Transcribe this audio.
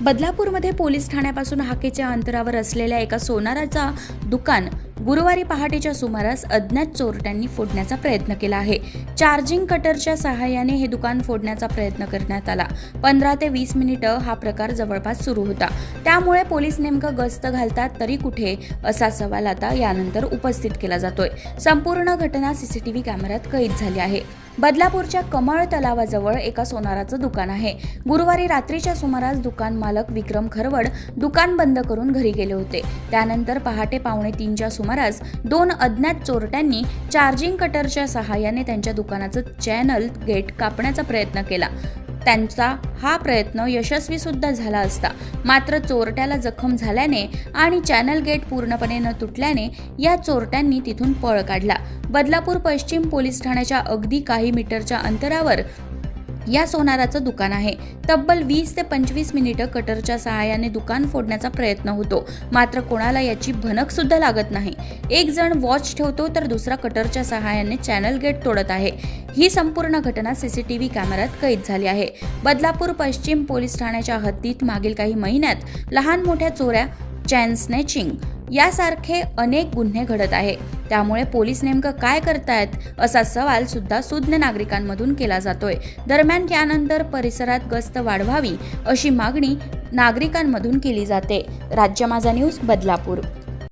बदलापूरमध्ये police ठाण्यापासून हाकेच्या अंतरावर असलेल्या एका सोनाराचा दुकान गुरुवारी पहाटेच्या सुमारास अज्ञात चोरट्यांनी फोडण्याचा प्रयत्न केला आहे. चार्जिंग कटरच्या सहाय्याने हे दुकान फोडण्याचा प्रयत्न करण्यात आला. पंधरा ते वीस मिनिटं हा प्रकार जवळपास सुरू होता. त्यामुळे पोलीस नेमकं गस्त घालतात तरी कुठे असा सवाल आता यानंतर उपस्थित केला जातोय. संपूर्ण घटना सीसीटीव्ही कॅमेऱ्यात कैद झाली आहे. बदलापूरच्या कमळ तलावाजवळ एका सोनाराचं दुकान आहे. गुरुवारी रात्रीच्या सुमारास दुकान मालक विक्रम खरवड दुकान बंद करून घरी गेले होते. त्यानंतर पहाटे पावणे तीनच्या सुमारास दोन अज्ञात चोरट्यांनी चार्जिंग कटरच्या सहाय्याने त्यांच्या दुकानाचं चॅनल गेट कापण्याचा प्रयत्न केला. त्यांचा हा प्रयत्न यशस्वी सुद्धा झाला असता. मात्र चोरट्याला जखम झाल्याने आणि चॅनल गेट पूर्णपणे न तुटल्याने या चोरट्यांनी तिथून पळ काढला. बदलापूर पश्चिम पोलीस ठाण्याच्या अगदी काही मीटरच्या अंतरावर या सोनाराचं दुकान आहे. तब्बल वीस ते पंचवीस मिनिटं कटरच्या सहाय्याने दुकान फोडण्याचा प्रयत्न होतो. मात्र कोणाला याची भनक सुद्धा लागत नाही. एक जण वॉच ठेवतो तर दुसरा कटरच्या सहाय्याने चॅनल गेट तोडत आहे. ही संपूर्ण घटना सीसीटीव्ही कॅमेऱ्यात कैद झाली आहे. बदलापूर पश्चिम पोलीस ठाण्याच्या हद्दीत मागील काही महिन्यात लहान मोठ्या चोऱ्या चॅन स्नॅचिंग यासारखे अनेक गुन्हे घडत आहे. त्यामुळे पोलीस नेमकं काय करतायत असा सवाल सुद्धा सुज्ञ नागरिकांमधून केला जातोय. दरम्यान यानंतर परिसरात गस्त वाढवावी अशी मागणी नागरिकांमधून केली जाते. राज्य माझा न्यूज बदलापूर.